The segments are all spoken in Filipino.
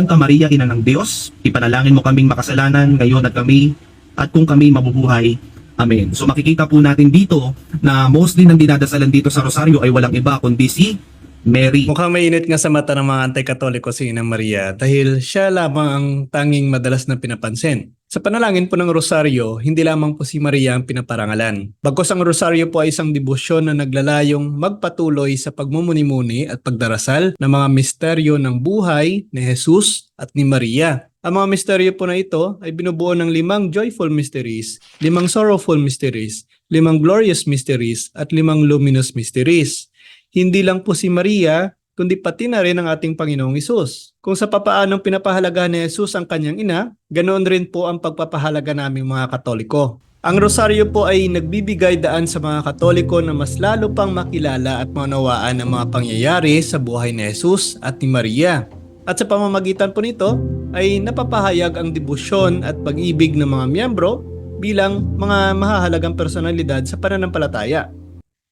Santa Maria, Ina ng Diyos, ipanalangin mo kaming makasalanan ngayon at kami at kung kami mabubuhay. Amen. So makikita po natin dito na mostly ng dinadasalan dito sa Rosario ay walang iba kundi si Mary. Mukhang mainit nga sa mata ng mga anti-katoliko si Inang Maria dahil siya lamang ang tanging madalas na pinapansin. Sa panalangin po ng Rosaryo, hindi lamang po si Maria ang pinaparangalan. Bagkos ang Rosaryo po ay isang debosyon na naglalayong magpatuloy sa pagmumuni-muni at pagdarasal ng mga misteryo ng buhay ni Jesus at ni Maria. Ang mga misteryo po na ito ay binubuo ng limang joyful mysteries, limang sorrowful mysteries, limang glorious mysteries, at limang luminous mysteries hindi lang po si Maria, kundi pati na rin ang ating Panginoong Isus. Kung sa papaanong pinapahalagahan ni Jesus ang kanyang ina, ganoon rin po ang pagpapahalaga naming mga Katoliko. Ang rosaryo po ay nagbibigay daan sa mga Katoliko na mas lalo pang makilala at maunawaan ang mga pangyayari sa buhay ni Jesus at ni Maria. At sa pamamagitan po nito ay napapahayag ang debosyon at pag-ibig ng mga miyembro bilang mga mahahalagang personalidad sa pananampalataya.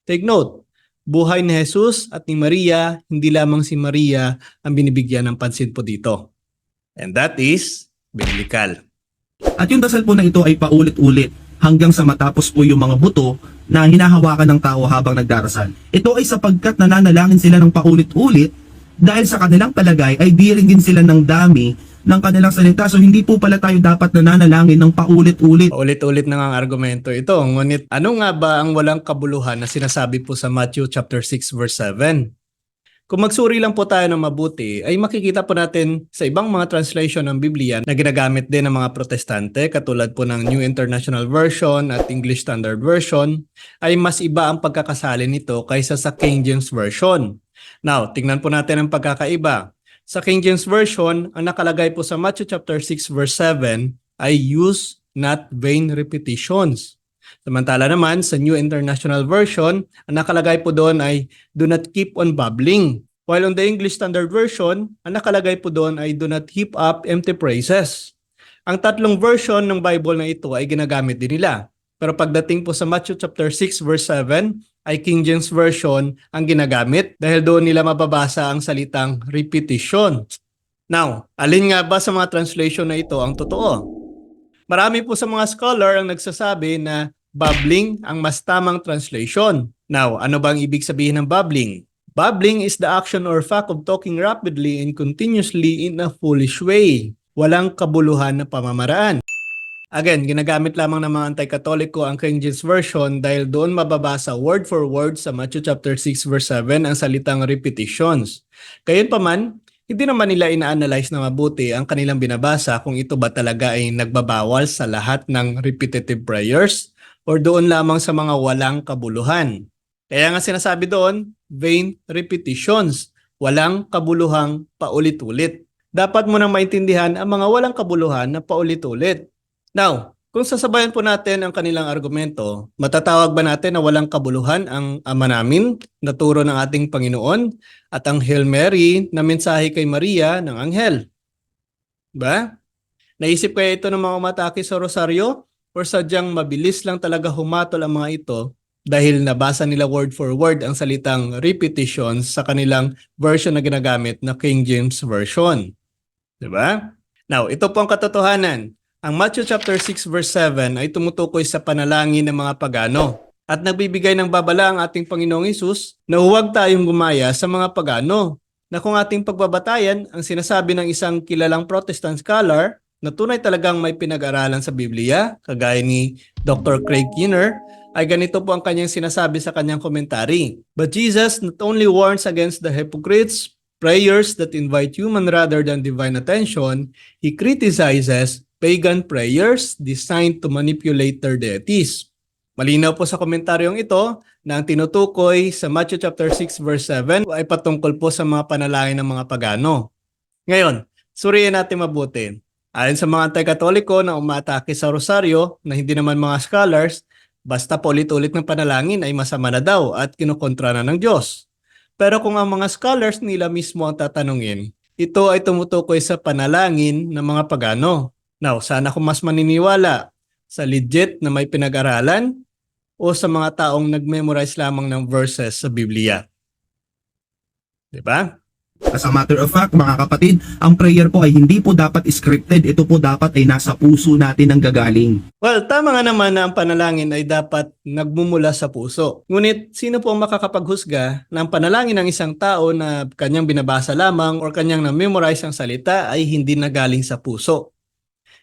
Take note, buhay ni Jesus at ni Maria, hindi lamang si Maria ang binibigyan ng pansin po dito. And that is biblical. At yung dasal po na ito ay paulit-ulit hanggang sa matapos po yung mga buto na hinahawakan ng tao habang nagdarasal. Ito ay sapagkat nananalangin sila ng paulit-ulit dahil sa kanilang palagay ay diringin sila ng dami ng kanilang salita. So hindi po pala tayo dapat nananalangin ng paulit-ulit. Ulit-ulit na nga ang argumento ito. Ngunit ano nga ba ang walang kabuluhan na sinasabi po sa Matthew chapter 6 verse 7? Kung magsuri lang po tayo ng mabuti, ay makikita po natin sa ibang mga translation ng Biblia na ginagamit din ng mga protestante katulad po ng New International Version at English Standard Version ay mas iba ang pagkakasali nito kaysa sa King James Version. Now, tingnan po natin ang pagkakaiba. Sa King James Version, ang nakalagay po sa Matthew chapter 6 verse 7 ay use not vain repetitions. Samantala naman sa New International Version, ang nakalagay po doon ay do not keep on babbling. While on the English Standard Version, ang nakalagay po doon ay do not heap up empty praises. Ang tatlong version ng Bible na ito ay ginagamit din nila. Pero pagdating po sa Matthew chapter 6 verse 7 ay King James Version ang ginagamit dahil doon nila mababasa ang salitang repetition. Now, alin nga ba sa mga translation na ito ang totoo? Marami po sa mga scholar ang nagsasabi na babbling ang mas tamang translation. Now, ano bang ibig sabihin ng babbling? Babbling is the action or fact of talking rapidly and continuously in a foolish way. Walang kabuluhan na pamamaraan. Again, ginagamit lamang ng mga anti-katoliko ang King James Version dahil doon mababasa word for word sa Matthew chapter 6 verse 7 ang salitang repetitions. Gayunpaman, hindi naman nila ina-analyze na mabuti ang kanilang binabasa kung ito ba talaga ay nagbabawal sa lahat ng repetitive prayers or doon lamang sa mga walang kabuluhan. Kaya nga sinasabi doon, vain repetitions, walang kabuluhang paulit-ulit. Dapat mo nang maintindihan ang mga walang kabuluhan na paulit-ulit. Now, kung sasabayan po natin ang kanilang argumento, matatawag ba natin na walang kabuluhan ang ama namin na turo ng ating Panginoon at ang Hail Mary na mensahe kay Maria ng anghel? Ba? Naisip kaya ito ng mga umatake sa rosaryo? Or sadyang mabilis lang talaga humatol ang mga ito dahil nabasa nila word for word ang salitang repetitions sa kanilang version na ginagamit na King James Version. ba? Now, ito po ang katotohanan. Ang Matthew chapter 6 verse 7 ay tumutukoy sa panalangin ng mga pagano at nagbibigay ng babala ang ating Panginoong Isus na huwag tayong gumaya sa mga pagano na kung ating pagbabatayan ang sinasabi ng isang kilalang Protestant scholar na tunay talagang may pinag-aralan sa Biblia, kagaya ni Dr. Craig Kinner, ay ganito po ang kanyang sinasabi sa kanyang komentary. But Jesus not only warns against the hypocrites, prayers that invite human rather than divine attention, he criticizes pagan prayers designed to manipulate their deities. Malinaw po sa komentaryong ito na ang tinutukoy sa Matthew chapter 6 verse 7 ay patungkol po sa mga panalangin ng mga pagano. Ngayon, suriin natin mabuti. Ayon sa mga anti-katoliko na umatake sa rosaryo na hindi naman mga scholars, basta paulit-ulit ng panalangin ay masama na daw at kinukontra na ng Diyos. Pero kung ang mga scholars nila mismo ang tatanungin, ito ay tumutukoy sa panalangin ng mga pagano. Now, sana kung mas maniniwala sa legit na may pinag-aralan o sa mga taong nag-memorize lamang ng verses sa Biblia. 'Di ba? As a matter of fact, mga kapatid, ang prayer po ay hindi po dapat scripted. Ito po dapat ay nasa puso natin ang gagaling. Well, tama nga naman na ang panalangin ay dapat nagmumula sa puso. Ngunit, sino po ang makakapaghusga ng panalangin ng isang tao na kanyang binabasa lamang or kanyang na-memorize ang salita ay hindi nagaling sa puso?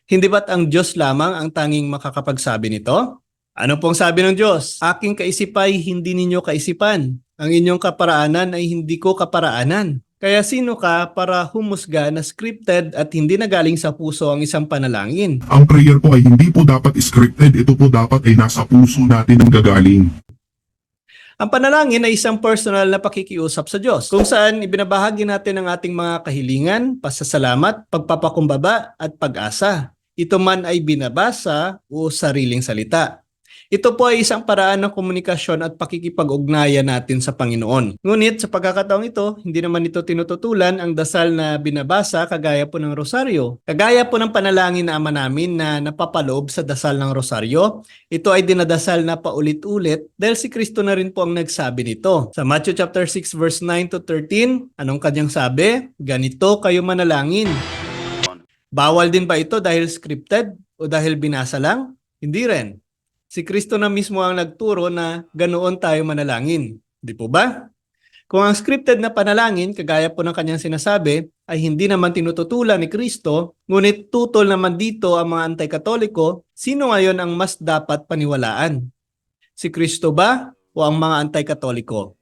Hindi ba't ang Diyos lamang ang tanging makakapagsabi nito? Ano pong sabi ng Diyos? Aking kaisipay, hindi ninyo kaisipan. Ang inyong kaparaanan ay hindi ko kaparaanan. Kaya sino ka para humusga na scripted at hindi nagaling sa puso ang isang panalangin? Ang prayer po ay hindi po dapat scripted. Ito po dapat ay nasa puso natin ang gagaling. Ang panalangin ay isang personal na pakikiusap sa Diyos kung saan ibinabahagi natin ang ating mga kahilingan, pasasalamat, pagpapakumbaba at pag-asa. Ito man ay binabasa o sariling salita. Ito po ay isang paraan ng komunikasyon at pakikipag-ugnayan natin sa Panginoon. Ngunit sa pagkakataong ito, hindi naman ito tinututulan ang dasal na binabasa kagaya po ng rosaryo. Kagaya po ng panalangin na ama namin na napapaloob sa dasal ng rosaryo, ito ay dinadasal na paulit-ulit dahil si Kristo na rin po ang nagsabi nito. Sa Matthew chapter 6 verse 9 to 13, anong kanyang sabi? Ganito kayo manalangin. Bawal din ba ito dahil scripted o dahil binasa lang? Hindi rin. Si Kristo na mismo ang nagturo na ganoon tayo manalangin. Di po ba? Kung ang scripted na panalangin, kagaya po ng kanyang sinasabi, ay hindi naman tinututulan ni Kristo, ngunit tutol naman dito ang mga anti-katoliko, sino ngayon ang mas dapat paniwalaan? Si Kristo ba o ang mga anti-katoliko?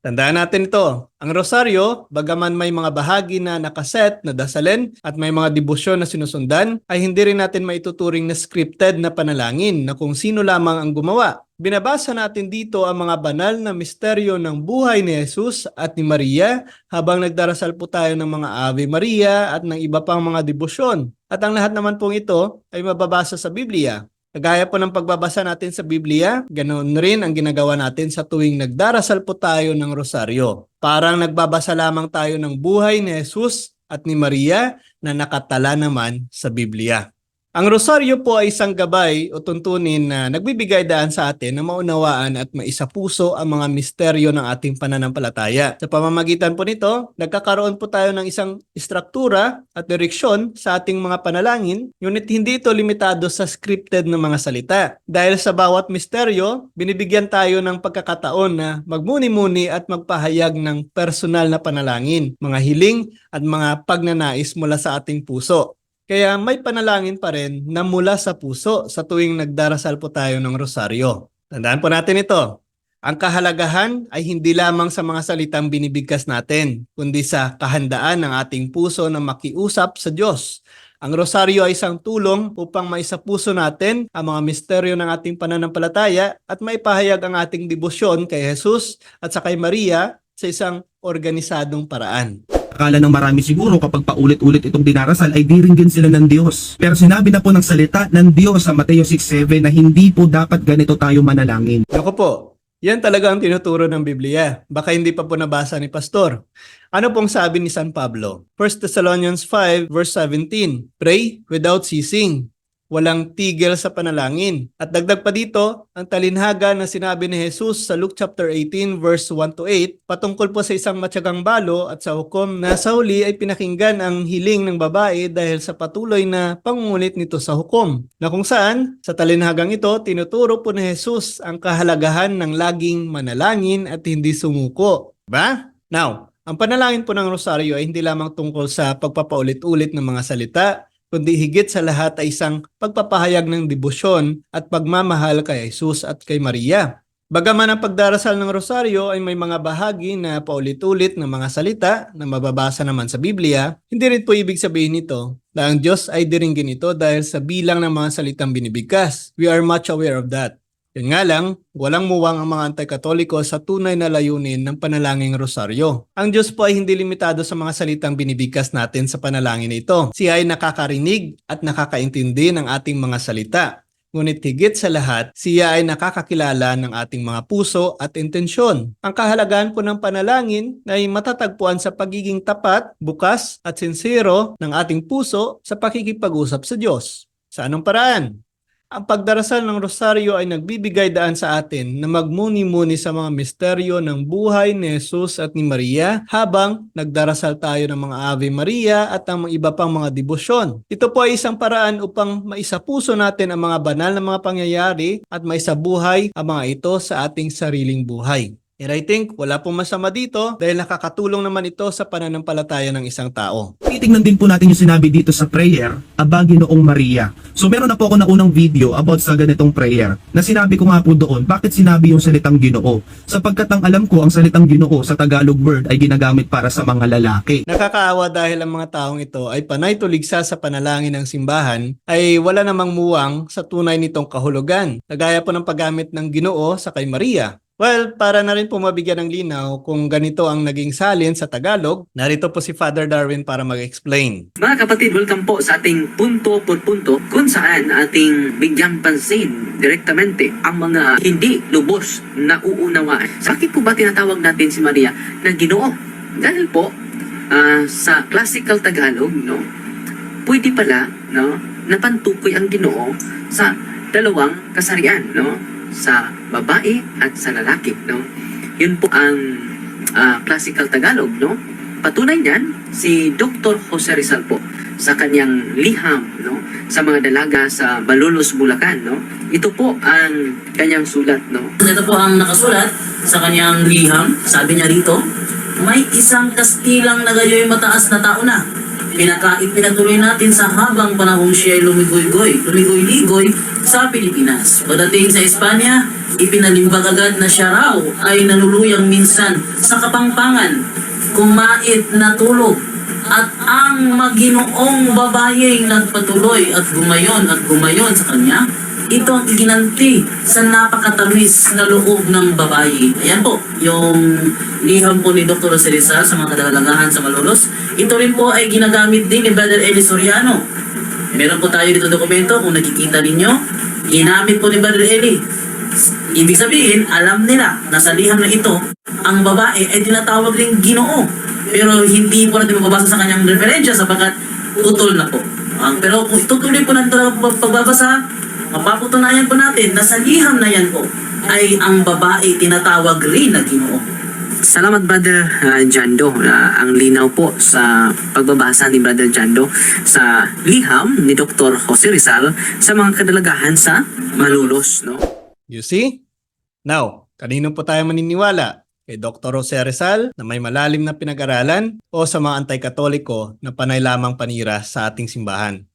Tandaan natin ito. Ang rosaryo, bagaman may mga bahagi na nakaset na dasalin at may mga debosyon na sinusundan, ay hindi rin natin maituturing na scripted na panalangin na kung sino lamang ang gumawa. Binabasa natin dito ang mga banal na misteryo ng buhay ni Jesus at ni Maria habang nagdarasal po tayo ng mga Ave Maria at ng iba pang mga debosyon. At ang lahat naman pong ito ay mababasa sa Biblia. Kagaya po ng pagbabasa natin sa Biblia, ganoon rin ang ginagawa natin sa tuwing nagdarasal po tayo ng rosaryo. Parang nagbabasa lamang tayo ng buhay ni Jesus at ni Maria na nakatala naman sa Biblia. Ang rosaryo po ay isang gabay o tuntunin na nagbibigay daan sa atin na maunawaan at maisapuso ang mga misteryo ng ating pananampalataya. Sa pamamagitan po nito, nagkakaroon po tayo ng isang istruktura at direksyon sa ating mga panalangin, ngunit hindi ito limitado sa scripted na mga salita. Dahil sa bawat misteryo, binibigyan tayo ng pagkakataon na magmuni-muni at magpahayag ng personal na panalangin, mga hiling at mga pagnanais mula sa ating puso. Kaya may panalangin pa rin na mula sa puso sa tuwing nagdarasal po tayo ng rosaryo. Tandaan po natin ito. Ang kahalagahan ay hindi lamang sa mga salitang binibigkas natin, kundi sa kahandaan ng ating puso na makiusap sa Diyos. Ang rosaryo ay isang tulong upang maisapuso natin ang mga misteryo ng ating pananampalataya at maipahayag ang ating debosyon kay Jesus at sa kay Maria sa isang organisadong paraan. Akala ng marami siguro kapag paulit-ulit itong dinarasal ay diringgin sila ng Diyos. Pero sinabi na po ng salita ng Diyos sa Mateo 6.7 na hindi po dapat ganito tayo manalangin. Naku po, yan talaga ang tinuturo ng Biblia. Baka hindi pa po nabasa ni Pastor. Ano pong sabi ni San Pablo? 1 Thessalonians 5 verse 17, Pray without ceasing. Walang tigil sa panalangin. At dagdag pa dito, ang talinhaga na sinabi ni Jesus sa Luke chapter 18 verse 1 to 8 patungkol po sa isang matyagang balo at sa hukom na sa huli ay pinakinggan ang hiling ng babae dahil sa patuloy na pangungulit nito sa hukom. Na kung saan, sa talinhagang ito, tinuturo po ni Jesus ang kahalagahan ng laging manalangin at hindi sumuko. Ba? Now, ang panalangin po ng rosaryo ay hindi lamang tungkol sa pagpapaulit-ulit ng mga salita, kundi higit sa lahat ay isang pagpapahayag ng debosyon at pagmamahal kay Jesus at kay Maria. Bagaman ang pagdarasal ng rosaryo ay may mga bahagi na paulit-ulit ng mga salita na mababasa naman sa Biblia, hindi rin po ibig sabihin nito na ang Diyos ay diringgin ito dahil sa bilang ng mga salitang binibigkas. We are much aware of that. Yun nga lang, walang muwang ang mga anti-katoliko sa tunay na layunin ng panalangin rosaryo. Ang Diyos po ay hindi limitado sa mga salitang binibigkas natin sa panalangin na ito. Siya ay nakakarinig at nakakaintindi ng ating mga salita. Ngunit higit sa lahat, siya ay nakakakilala ng ating mga puso at intensyon. Ang kahalagahan po ng panalangin ay matatagpuan sa pagiging tapat, bukas at sincero ng ating puso sa pakikipag-usap sa Diyos. Sa anong paraan? Ang pagdarasal ng rosaryo ay nagbibigay daan sa atin na magmuni-muni sa mga misteryo ng buhay ni Jesus at ni Maria habang nagdarasal tayo ng mga Ave Maria at ang mga iba pang mga debosyon. Ito po ay isang paraan upang maisapuso natin ang mga banal na mga pangyayari at maisabuhay ang mga ito sa ating sariling buhay. And I think wala pong masama dito dahil nakakatulong naman ito sa pananampalataya ng isang tao. Titingnan din po natin yung sinabi dito sa prayer, Aba Ginoong Maria. So meron na po ako na unang video about sa ganitong prayer na sinabi ko nga po doon bakit sinabi yung salitang Ginoo. Sapagkat ang alam ko ang salitang Ginoo sa Tagalog word ay ginagamit para sa mga lalaki. Nakakaawa dahil ang mga taong ito ay panay tuligsa sa panalangin ng simbahan ay wala namang muwang sa tunay nitong kahulugan. Kagaya po ng paggamit ng ginoo sa kay Maria. Well, para na rin po mabigyan ng linaw kung ganito ang naging salin sa Tagalog, narito po si Father Darwin para mag-explain. Mga kapatid, welcome po sa ating punto por punto kung saan ating bigyang pansin direktamente ang mga hindi lubos na uunawaan. Bakit po ba tinatawag natin si Maria na ginoo? Dahil po, ah, sa classical Tagalog, no, pwede pala, no, napantukoy ang ginoo sa dalawang kasarian, no, sa babae at sa lalaki, no. Yun po ang ah, classical Tagalog, no. Patunay niyan si Dr. Jose Rizal po sa kanyang liham no sa mga dalaga sa Malolos Bulacan no ito po ang kanyang sulat no Ito po ang nakasulat sa kanyang liham. Sabi niya rito, may isang kastilang na gayo'y mataas na tao na. Pinaka ipinatuloy natin sa habang panahong siya ay lumigoy-goy, lumigoy-ligoy sa Pilipinas. Pagdating sa Espanya, ipinalimbag agad na siya raw ay naluluyang minsan sa kapangpangan, kumait na tulog, at ang maginoong babaeng nagpatuloy at gumayon at gumayon sa kanya, ito ang iginanti sa napakatamis na loob ng babae. Ayan po, yung liham po ni Dr. Jose Rizal sa mga kadalagahan sa Malolos. Ito rin po ay ginagamit din ni Brother Eli Soriano. Meron po tayo dito dokumento kung nakikita ninyo. Ginamit po ni Brother Eli. Ibig sabihin, alam nila na sa liham na ito, ang babae ay tinatawag ring ginoo. Pero hindi po natin mababasa sa kanyang referensya sapagkat utol na po. Ang pero kung itutuloy po pag- pagbabasa, mapaputunayan po natin na sa liham na yan po ay ang babae tinatawag rin na ginoo. Salamat Brother uh, Jando Ah, ang linaw po sa pagbabasa ni Brother Jando sa liham ni Dr. Jose Rizal sa mga kadalagahan sa Malolos no You see? Now, kanino po tayo maniniwala? Kay Dr. Jose Rizal na may malalim na pinag-aralan o sa mga anti-katoliko na panay lamang panira sa ating simbahan?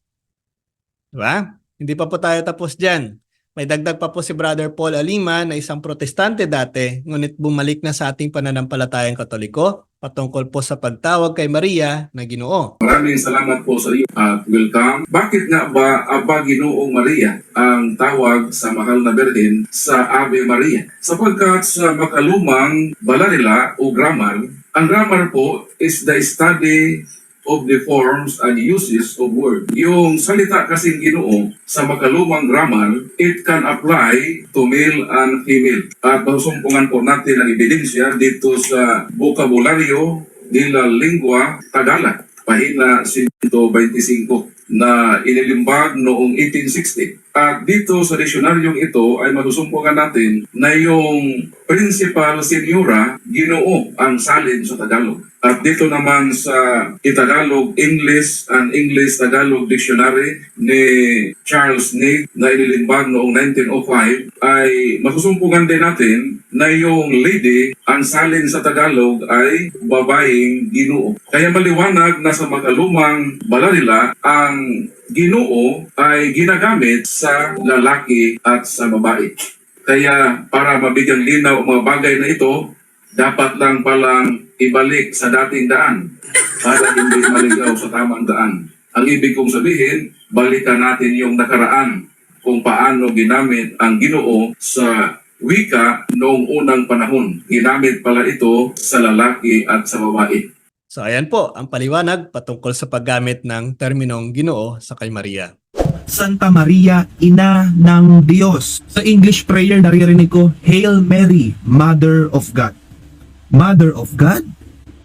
Diba? Hindi pa po tayo tapos dyan. May dagdag pa po si Brother Paul Alima na isang protestante dati, ngunit bumalik na sa ating pananampalatayang katoliko patungkol po sa pagtawag kay Maria na ginoo. Maraming salamat po sa iyo at welcome. Bakit nga ba Aba Ginoong Maria ang tawag sa mahal na Birhen sa Ave Maria? Sapagkat sa makalumang balarila o grammar, ang grammar po is the study of the forms and uses of word. Yung salita kasing ginoo sa makalumang grammar, it can apply to male and female. At masumpungan po natin ang ebidensya dito sa vocabulario de la lingua Tagalog, pahina 125 na inilimbag noong 1860. At dito sa diksionaryong ito ay masusumpungan natin na yung principal senyora ginoo ang salin sa Tagalog. At dito naman sa Itagalog English and English Tagalog Dictionary ni Charles Nate na inilimbag noong 1905 ay masusumpungan din natin na yung lady ang salin sa Tagalog ay babaeng ginoo. Kaya maliwanag na sa makalumang balarila ang ginoo ay ginagamit sa lalaki at sa babae. Kaya para mabigyang linaw ang mga bagay na ito, dapat lang palang ibalik sa dating daan para hindi maligaw sa tamang daan. Ang ibig kong sabihin, balikan natin yung nakaraan kung paano ginamit ang ginoo sa wika noong unang panahon. Ginamit pala ito sa lalaki at sa babae. So ayan po ang paliwanag patungkol sa paggamit ng terminong ginoo sa kay Maria. Santa Maria, Ina ng Diyos. Sa English prayer, naririnig ko, Hail Mary, Mother of God. Mother of God?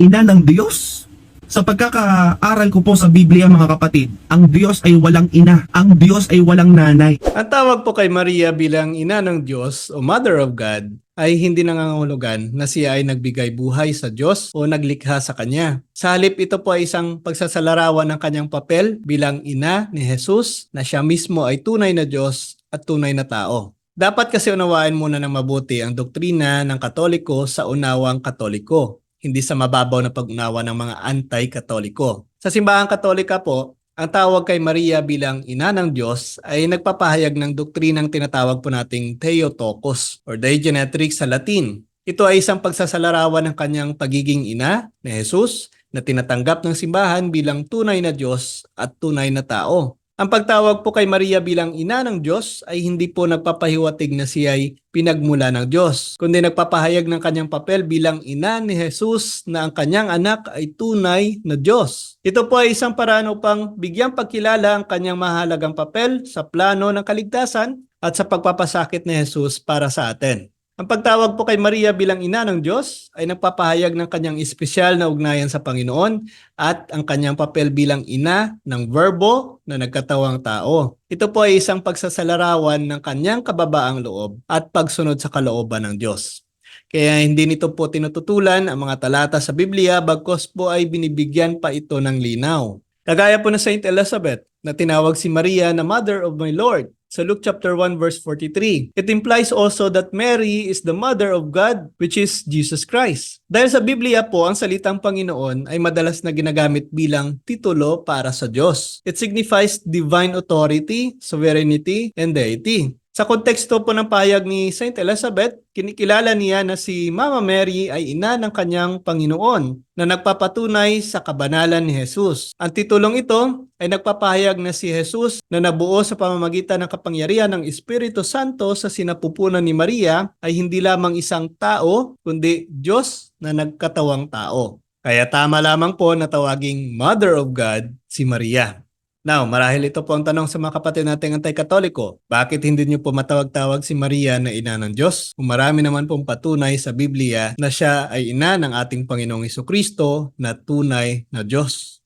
Ina ng Diyos? Sa pagkakaaral ko po sa Biblia mga kapatid, ang Diyos ay walang ina, ang Diyos ay walang nanay. Ang tawag po kay Maria bilang ina ng Diyos o Mother of God ay hindi nangangahulugan na siya ay nagbigay buhay sa Diyos o naglikha sa Kanya. Sa halip ito po ay isang pagsasalarawan ng kanyang papel bilang ina ni Jesus na siya mismo ay tunay na Diyos at tunay na tao. Dapat kasi unawain muna ng mabuti ang doktrina ng Katoliko sa unawang Katoliko, hindi sa mababaw na pag-unawa ng mga anti-Katoliko. Sa simbahang Katolika po, ang tawag kay Maria bilang ina ng Diyos ay nagpapahayag ng doktrinang tinatawag po nating Theotokos or Digenetrix sa Latin. Ito ay isang pagsasalarawan ng kanyang pagiging ina ni Jesus na tinatanggap ng simbahan bilang tunay na Diyos at tunay na tao. Ang pagtawag po kay Maria bilang ina ng Diyos ay hindi po nagpapahiwatig na siya ay pinagmula ng Diyos, kundi nagpapahayag ng kanyang papel bilang ina ni Jesus na ang kanyang anak ay tunay na Diyos. Ito po ay isang paraan upang bigyang pagkilala ang kanyang mahalagang papel sa plano ng kaligtasan at sa pagpapasakit ni Jesus para sa atin. Ang pagtawag po kay Maria bilang ina ng Diyos ay nagpapahayag ng kanyang espesyal na ugnayan sa Panginoon at ang kanyang papel bilang ina ng verbo na nagkatawang tao. Ito po ay isang pagsasalarawan ng kanyang kababaang loob at pagsunod sa kalooban ng Diyos. Kaya hindi nito po tinututulan ang mga talata sa Biblia bagkos po ay binibigyan pa ito ng linaw. Kagaya po na Saint Elizabeth na tinawag si Maria na Mother of my Lord sa Luke chapter 1 verse 43. It implies also that Mary is the mother of God which is Jesus Christ. Dahil sa Biblia po ang salitang Panginoon ay madalas na ginagamit bilang titulo para sa Diyos. It signifies divine authority, sovereignty, and deity. Sa konteksto po ng payag ni Saint Elizabeth, kinikilala niya na si Mama Mary ay ina ng kanyang Panginoon na nagpapatunay sa kabanalan ni Jesus. Ang titulong ito ay nagpapahayag na si Jesus na nabuo sa pamamagitan ng kapangyarihan ng Espiritu Santo sa sinapupunan ni Maria ay hindi lamang isang tao, kundi Diyos na nagkatawang tao. Kaya tama lamang po na tawaging Mother of God si Maria. Now, marahil ito po ang tanong sa mga kapatid nating anti-katoliko. Bakit hindi niyo po matawag-tawag si Maria na ina ng Diyos? Kung marami naman pong patunay sa Biblia na siya ay ina ng ating Panginoong Kristo na tunay na Diyos.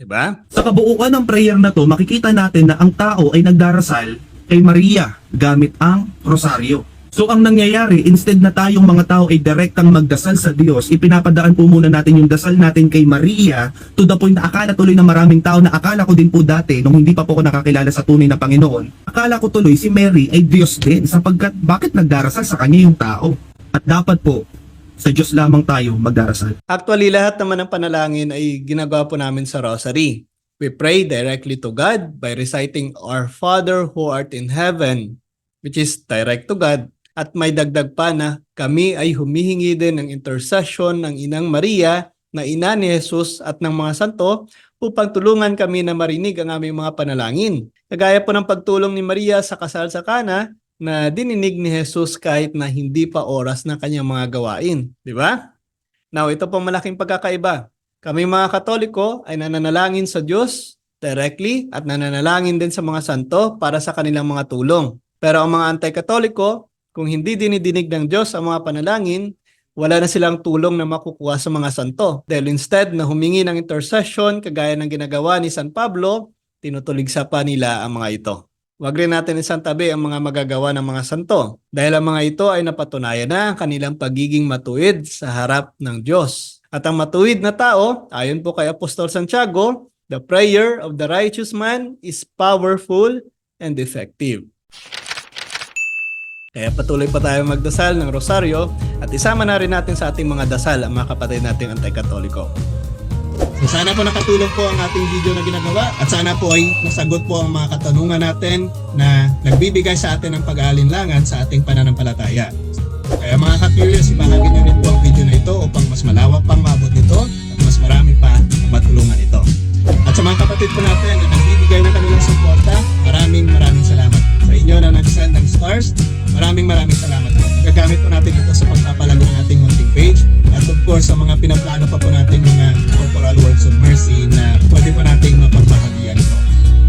Diba? Sa kabuuan ng prayer na to, makikita natin na ang tao ay nagdarasal kay Maria gamit ang rosaryo. So ang nangyayari, instead na tayong mga tao ay direktang magdasal sa Diyos, ipinapadaan po muna natin yung dasal natin kay Maria to the point na akala tuloy ng maraming tao na akala ko din po dati nung hindi pa po ako nakakilala sa tunay na Panginoon. Akala ko tuloy si Mary ay Diyos din sapagkat bakit nagdarasal sa kanya yung tao? At dapat po, sa Diyos lamang tayo magdarasal. Actually, lahat naman ng panalangin ay ginagawa po namin sa Rosary. We pray directly to God by reciting Our Father who art in heaven, which is direct to God. At may dagdag pa na kami ay humihingi din ng intercession ng Inang Maria na ina ni Jesus at ng mga santo upang tulungan kami na marinig ang aming mga panalangin. Kagaya po ng pagtulong ni Maria sa kasal sa Kana na dininig ni Jesus kahit na hindi pa oras ng kanyang mga gawain. Di ba? Now, ito po malaking pagkakaiba. Kami mga Katoliko ay nananalangin sa Diyos directly at nananalangin din sa mga santo para sa kanilang mga tulong. Pero ang mga anti-Katoliko, kung hindi dinidinig ng Diyos ang mga panalangin, wala na silang tulong na makukuha sa mga santo. Dahil instead na humingi ng intercession kagaya ng ginagawa ni San Pablo, tinutuligsa pa nila ang mga ito. Huwag rin natin isang tabi ang mga magagawa ng mga santo dahil ang mga ito ay napatunayan na ang kanilang pagiging matuwid sa harap ng Diyos. At ang matuwid na tao, ayon po kay Apostol Santiago, the prayer of the righteous man is powerful and effective. Kaya patuloy pa tayo magdasal ng rosaryo at isama na rin natin sa ating mga dasal ang mga kapatid nating anti-katoliko. So sana po nakatulong po ang ating video na ginagawa at sana po ay nasagot po ang mga katanungan natin na nagbibigay sa atin ng pag-aalinlangan sa ating pananampalataya. Kaya mga ka-curious, ibahagi nyo rin po ang video na ito upang mas malawak pang maabot nito at mas marami pa ang matulungan ito. At sa mga kapatid po natin na nagbibigay ng kanilang suporta, maraming maraming salamat. Sa inyo na nag-send ng stars, maraming maraming salamat po. Gagamit po natin ito sa pagpapalago ng ating munting page at of course sa mga pinaplano pa po natin mga corporal works of mercy na pwede po nating mapagbahagian ito.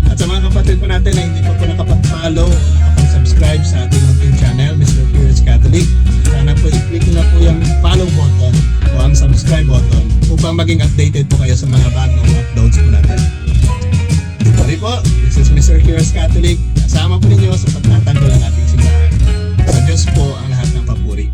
At sa mga kapatid po natin na hindi pa po nakapag-follow nakapag-subscribe sa ating munting channel, Mr. Curious Catholic, sana po i-click na po yung follow button o ang subscribe button upang maging updated po kayo sa mga bagong uploads po natin. Sorry po, this is Mr. Heroes Catholic. Sama po ninyo sa pagtatanggol ng ating simbahan. Sa Diyos po ang lahat ng papuri.